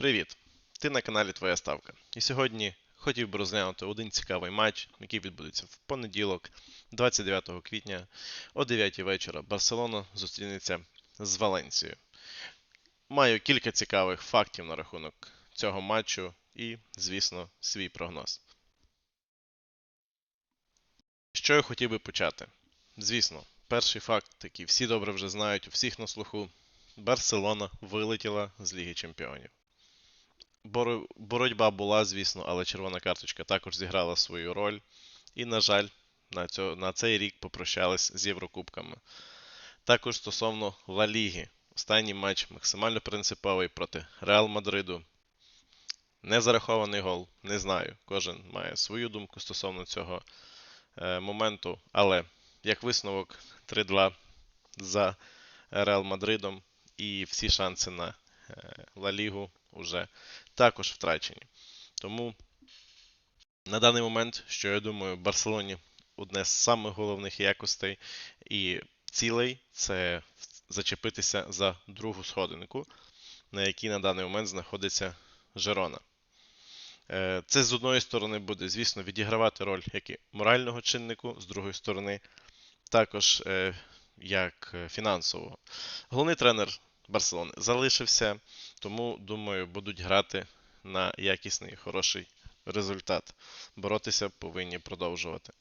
Привіт! Ти на каналі Твоя Ставка. І сьогодні хотів би розглянути один цікавий матч, який відбудеться в понеділок, 29 квітня о 9 вечора. Барселона зустрінеться з Валенцією. Маю кілька цікавих фактів на рахунок цього матчу і, звісно, свій прогноз. Що я хотів би почати? Звісно, перший факт, який всі добре вже знають, у всіх на слуху. Барселона вилетіла з Ліги Чемпіонів. Боро- Боротьба була, звісно, але червона карточка також зіграла свою роль. І, на жаль, на, цьо, на цей рік попрощались з Єврокубками. Також стосовно Ла Ліги. Останній матч максимально принциповий проти Реал Мадриду. Не зарахований гол, не знаю. Кожен має свою думку стосовно цього е, моменту. Але як висновок 3-2 за Реал Мадридом і всі шанси на е, Ла Лігу вже також втрачені. Тому на даний момент, що я думаю, Барселоні одне з самих головних якостей і цілей це зачепитися за другу сходинку, на якій на даний момент знаходиться Жерона. Е, Це з одної сторони буде, звісно, відігравати роль як і морального чиннику, з другої сторони, також е, як е, фінансового. Головний тренер Барселони залишився, тому, думаю, будуть грати на якісний хороший результат. Боротися повинні продовжувати.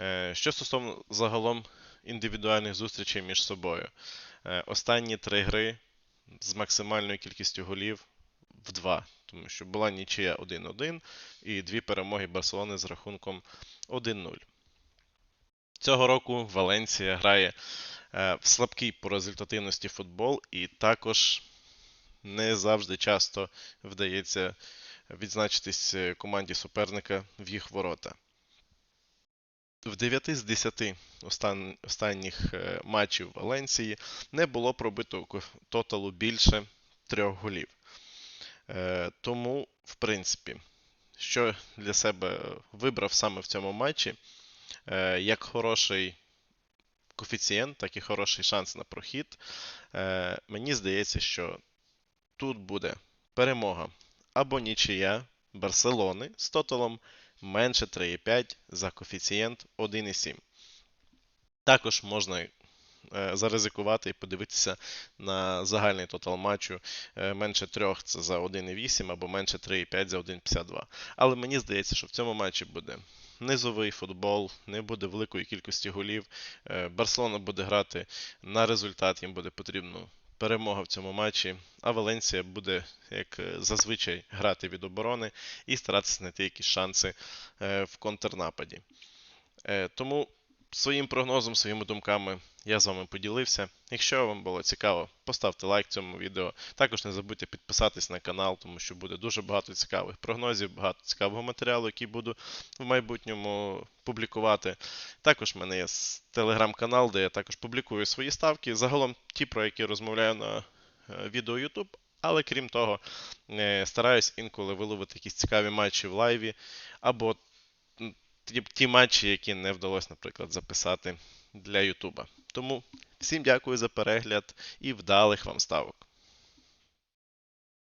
Е, Що стосовно загалом індивідуальних зустрічей між собою, Е, останні три гри з максимальною кількістю голів в два, тому що була нічия 1-1 і дві перемоги Барселони з рахунком 1-0. Цього року Валенсія грає в слабкий по результативності футбол, і також не завжди часто вдається відзначитись е, команді суперника в їх ворота. В 9 з 10 остан- останніх е, матчів Валенсії не було пробито тоталу більше трьох голів. Е, Тому, в принципі, що для себе вибрав саме в цьому матчі, е, як хороший коефіцієнт, так і хороший шанс на прохід. Е, Мені здається, що тут буде перемога або нічия Барселони з тоталом менше 3,5 за коефіцієнт 1,7. Також можна заризикувати і подивитися на загальний тотал матчу е, менше 3 це за 1,8 або менше 3,5 за 1,52. Але мені здається, що в цьому матчі буде низовий футбол, не буде великої кількості голів. Е, Барселона буде грати на результат, їм буде потрібно перемога в цьому матчі, а Валенсія буде, як е, зазвичай, грати від оборони і старатися знайти якісь шанси е, в контрнападі. Е, Тому своїм прогнозом, своїми думками я з вами поділився. Якщо вам було цікаво, поставте лайк цьому відео. Також не забудьте підписатись на канал, тому що буде дуже багато цікавих прогнозів, багато цікавого матеріалу, який буду в майбутньому публікувати. Також в мене є телеграм-канал, де я також публікую свої ставки. Загалом ті, про які розмовляю на е, відео YouTube. Але крім того, е, стараюсь інколи виловити якісь цікаві матчі в лайві, або ті, ті матчі, які не вдалося, наприклад, записати для Ютуба. Тому всім дякую за перегляд і вдалих вам ставок.